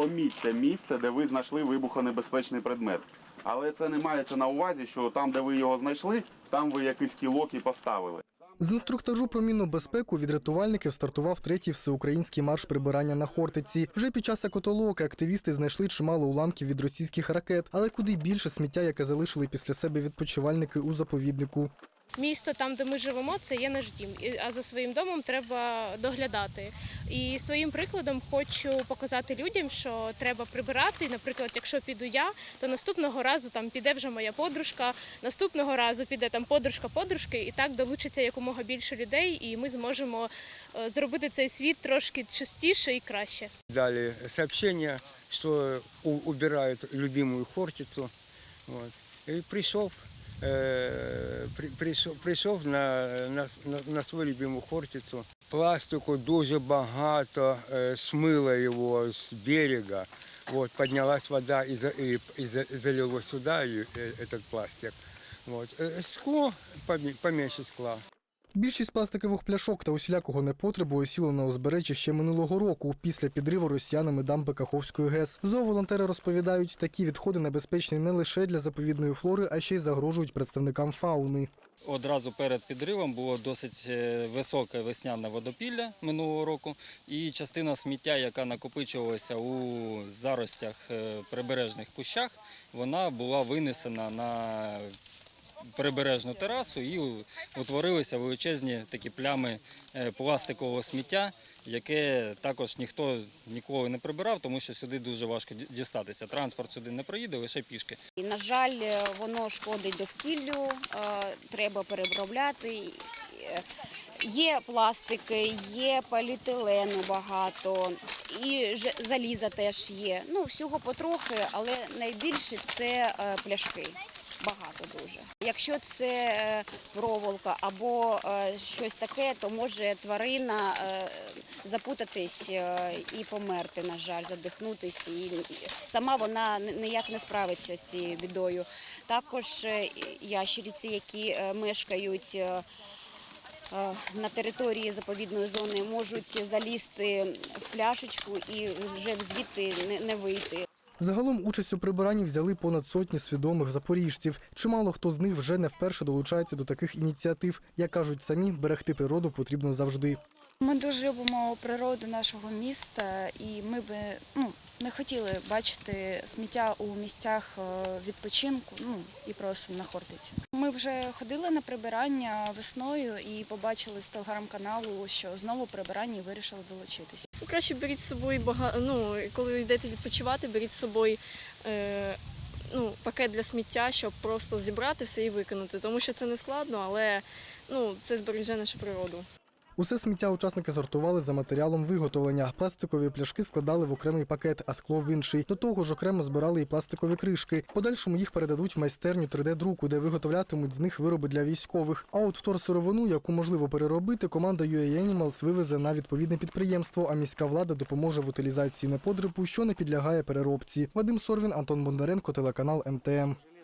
Помітьте місце, де ви знайшли вибухонебезпечний предмет. Але це не мається на увазі, що там, де ви його знайшли, там ви якийсь кілок і поставили. З інструктажу про мінну безпеку від рятувальників стартував третій всеукраїнський марш прибирання на Хортиці. Вже під час екотолоки активісти знайшли чимало уламків від російських ракет, але куди більше сміття, яке залишили після себе відпочивальники у заповіднику. Місто там, де ми живемо, це є наш дім. А за своїм домом треба доглядати. І своїм прикладом хочу показати людям, що треба прибирати. Наприклад, якщо піду я, то наступного разу там піде вже моя подружка, наступного разу піде там подружка подружки, і так долучиться якомога більше людей, і ми зможемо е, зробити цей світ трошки чистіше і краще. дали сообщение, что у- убирают любимую хортицу. Вот. И пришел, э, при- пришел, пришел на, на, на, на свою любимую хортицу. Пластику дуже багато э, смыло его с берега. Вот, поднялась вода и, за, и, и за- и залило сюда и, э, этот пластик. Вот. Э, Скло, поме- поменьше скла. Більшість пластикових пляшок та усілякого непотребу осіло на узбережжі ще минулого року, після підриву росіянами дамби Каховської ГЕС. Зооволонтери розповідають, такі відходи небезпечні не лише для заповідної флори, а ще й загрожують представникам фауни. Одразу перед підривом було досить е, високе весняне водопілля минулого року, і частина сміття, яка накопичувалася у заростях е, прибережних кущах, вона була винесена на прибережну терасу і утворилися величезні такі плями е, пластикового сміття, яке також ніхто ніколи не прибирав, тому що сюди дуже важко дістатися. Транспорт сюди не проїде, лише пішки. І, на жаль, е, воно шкодить довкіллю, е, треба переробляти. Є пластики, є поліетилену багато, і заліза теж є. Ну, всього потрохи, але найбільше це пляшки. Багато дуже. Якщо це е, проволока або е, щось таке, то може тварина е, запутатись і померти, на жаль, задихнутись. І сама вона ніяк не справиться з цією бідою. Також ящериці, які мешкають. На території заповідної зони можуть залізти в пляшечку і вже звідти не вийти. Загалом участь у прибиранні взяли понад сотні свідомих запоріжців. Чимало хто з них вже не вперше долучається до таких ініціатив. Як кажуть самі, берегти природу потрібно завжди. Ми дуже любимо природу нашого міста, і ми би ну, не хотіли бачити сміття у місцях е, відпочинку, ну і просто на Хортиці. Ми вже ходили на прибирання весною і побачили з телеграм-каналу, що знову прибирання і вирішили долучитися. Ну, Краще беріть з собою багато. Ну, коли йдете відпочивати, беріть з собою е, ну, пакет для сміття, щоб просто зібрати все і викинути. Тому що це не складно, але ну, це збереже нашу природу. Усе сміття учасники сортували за матеріалом виготовлення. Пластикові пляшки складали в окремий пакет, а скло в інший. До того ж, окремо збирали і пластикові кришки. Подальшому їх передадуть в майстерню 3D-друку, де виготовлятимуть з них вироби для військових. А от вторсировину, яку можливо переробити, команда UA Animals вивезе на відповідне підприємство, а міська влада допоможе в утилізації неподребу, що не підлягає переробці. Вадим Сорвін, Антон Бондаренко, телеканал МТМ.